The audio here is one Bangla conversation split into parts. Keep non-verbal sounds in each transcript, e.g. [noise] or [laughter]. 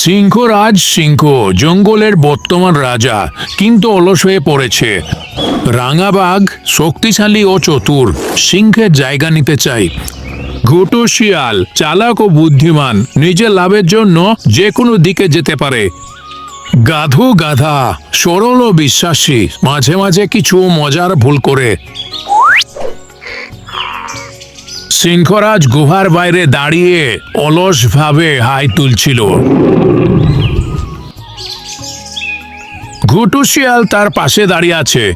সিংহরাজ সিংহ, জঙ্গলের বর্তমান রাজা, কিন্তু অলস হয়ে পড়েছে। রাঙাবাঘ শক্তিশালী ও চতুর, সিংহের জায়গা নিতে চাই। ঘুটু শিয়াল, চালাক ও বুদ্ধিমান, নিজের লাভের জন্য যে কোনো দিকে যেতে পারে। গাধু গাধা, সরল ও বিশ্বাসী, মাঝে মাঝে কিছু মজার ভুল করে। সিংহরাজ গুহার বাইরে দাঁড়িয়ে অলসভাবে হাই তুলছিল। ঘুটু শিয়াল তার পাশে দাঁড়িয়ে আছে।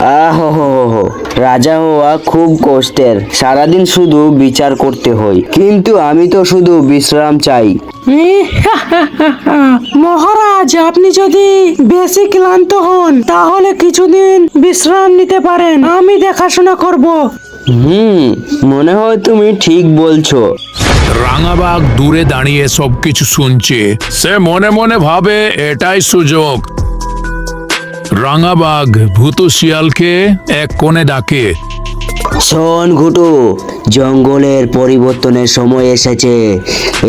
আহো রাজা হওয়া খুব কষ্টের। সারাদিন শুধু বিচার করতে হয়। কিন্তু আমি তো শুধু বিশ্রাম চাই। [laughs] মহারাজ আপনি যদি বেশি ক্লান্ত হন তাহলে কিছুদিন বিশ্রাম নিতে পারেন। আমি দেখাশোনা করব। হুম মনে হয় তুমি ঠিক বলছো। রাঙাবাগ দূরে দাঁড়িয়ে সবকিছু শুনছে। সে মনে মনে ভাবে এটাই সুযোগ। রাঙাবাগ ভূতু শিয়ালকে এক কোণে ডাকে শোন ঘুটু জঙ্গলের পরিবর্তনের সময় এসেছে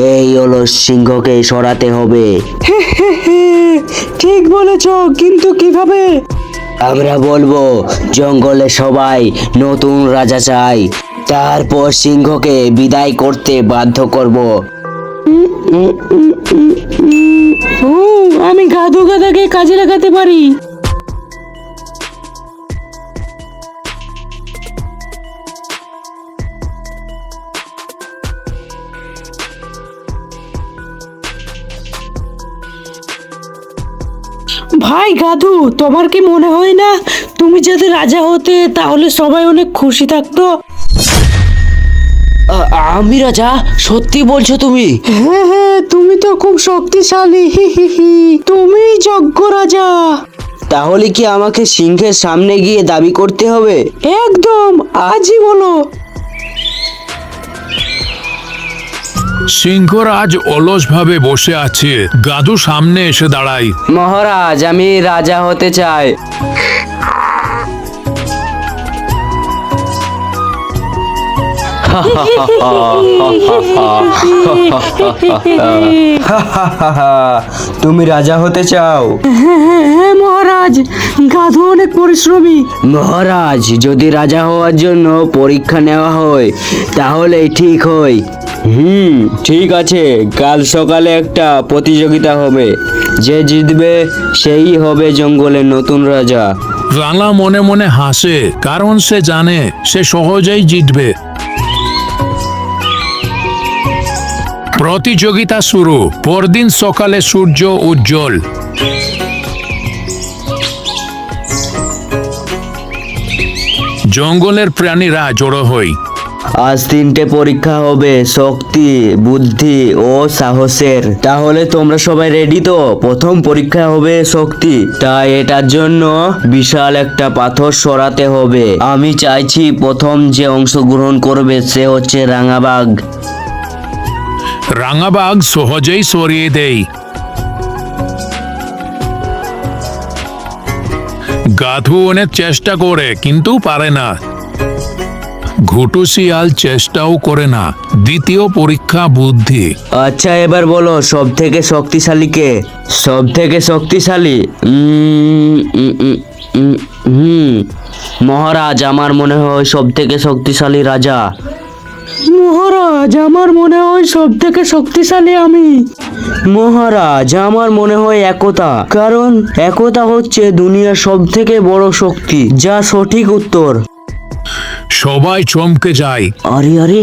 এই অলস সিংহকে সরাতে হবে ঠিক বলেছ কিন্তু কীভাবে আমরা বলব জঙ্গলে সবাই নতুন রাজা চাই তারপর সিংহকে বিদায় করতে বাধ্য করব আমি গাধু গাধাকে কাজে লাগাতে পারি ভাই গাধু তোমার কি মনে হয় না? তুমি যদি রাজা হতে তাহলে সবাই অনেক খুশি থাকতো। আমি রাজা? সত্যি বলছো তুমি? হ্যাঁ হ্যাঁ তুমি তো খুব শক্তিশালী হি হি হি। তুমি যজ্ঞ রাজা। তাহলে কি আমাকে সিংহের সামনে গিয়ে দাবি করতে হবে? একদম আজই বলো। সিংহরাজ অলসভাবে বসে আছে। গাধু সামনে এসে দাঁড়ায়। মহারাজ আমি রাজা হতে চাই। তুমি রাজা হতে চাও? হ্যাঁ মহারাজ গাধু অনেক পরিশ্রমী। মহারাজ যদি রাজা হওয়ার জন্য পরীক্ষা নেওয়া হয় তাহলে ঠিক হয়। হুম, ঠিক আছে। কাল সকালে একটা প্রতিযোগিতা হবে। যে জিতবে, সেই হবে জঙ্গলের নতুন রাজা। রাঙা মনে মনে হাসে, কারণ সে জানে সে সহজেই জিতবে। প্রতিযোগিতা শুরু, পরদিন সকালে সূর্য উজ্জ্বল। জঙ্গলের প্রাণীরা জড়ো হয় আজ তিনটে পরীক্ষা হবে, শক্তি, বুদ্ধি ও সাহসের। তাহলে তোমরা সবাই রেডি তো? প্রথম পরীক্ষা হবে শক্তি, তাই এটার জন্য বিশাল একটা পাথর সরাতে হবে। আমি চাইছি প্রথম যে অংশগ্রহণ করবে সে হচ্ছে রাঙাবাগ রাঙাবাগ সহজেই সরিয়ে দেয় গাধু অনেক চেষ্টা করে, কিন্তু পারে না। ঘুটু শিয়াল চেষ্টাও করে না। দ্বিতীয় পরীক্ষা বুদ্ধি। আচ্ছা এবার বলো সব থেকে শক্তিশালী কে? সব থেকে শক্তিশালী? উম, উম, উম, উম, হুম। মহারাজ আমার মনে হয় সব থেকে শক্তিশালী রাজা। মহারাজ আমার মনে হয় সব থেকে শক্তিশালী আমি। মহারাজ আমার মনে হয় একতা। কারণ একতা হচ্ছে দুনিয়ার সব থেকে বড় শক্তি যা সঠিক উত্তর। সবাই চমকে যায়। আরে আরে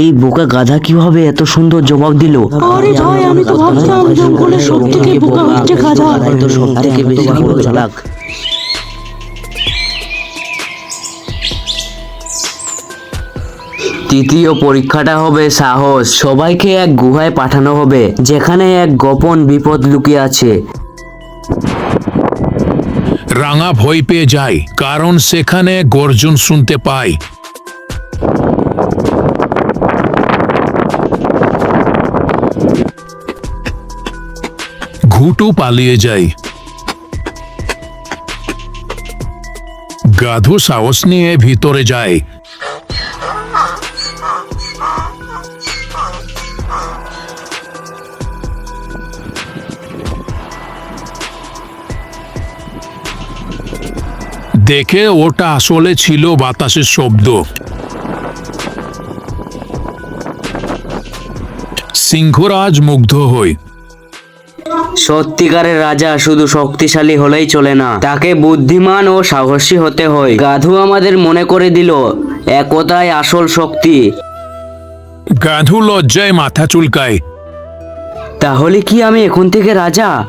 এই বোকা গাধা কীভাবে এত সুন্দর জবাব দিল? আরে ভাই আমি তো ভাবতাম জঙ্গলের সব থেকে বোকা হচ্ছে গাধা। সব থেকে বেশি বড় চালাক। তৃতীয় পরীক্ষাটা হবে সাহস। সবাইকে এক গুহায় পাঠানো হবে যেখানে এক গোপন বিপদ লুকিয়ে আছে। রাঙা ভয় পেয়ে যায় কারণ সেখানে গর্জন শুনতে পায়। ঘুটু পালিয়ে যায়। গাধু সাহস নিয়ে ভিতরে যায়। দেখে ওটা আসলে ছিল বাতাসের শব্দ। সিংহরাজ মুগ্ধ হয় সত্যিকারের রাজা শুধু শক্তিশালী হলেই চলে না। তাকে বুদ্ধিমান ও সাহসী হতে হয়। গাধু আমাদের মনে করে দিল একতাই আসল শক্তি। গাধু লজ্জায় মাথা চুলকায়। তাহলে কি আমি এখন থেকে রাজা?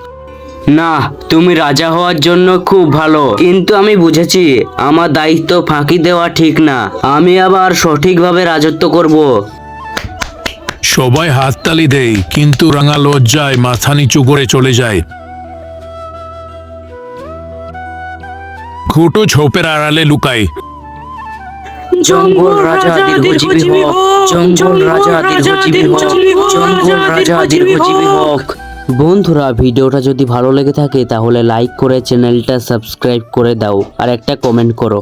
না তুমি রাজা হওয়ার জন্য খুব ভালো। কিন্তু আমি বুঝেছি আমার দায়িত্ব ফাঁকি দেওয়া ঠিক না। আমি আবার সঠিকভাবে রাজত্ব করব। সবাই হাততালি দেয় কিন্তু রাঙা লজ্জায় মাথা নিচু করে চলে যায়। ঘুটো ঝোপের আড়ালে লুকায়। জঙ্গল রাজা দীর্ঘজীবী হোক জঙ্গল রাজা দীর্ঘজীবী হোক জঙ্গল রাজা দীর্ঘজীবী হোক। বন্ধুরা ভিডিওটা যদি ভালো লেগে থাকে তাহলে লাইক করে চ্যানেলটা সাবস্ক্রাইব করে দাও আর একটা কমেন্ট করো।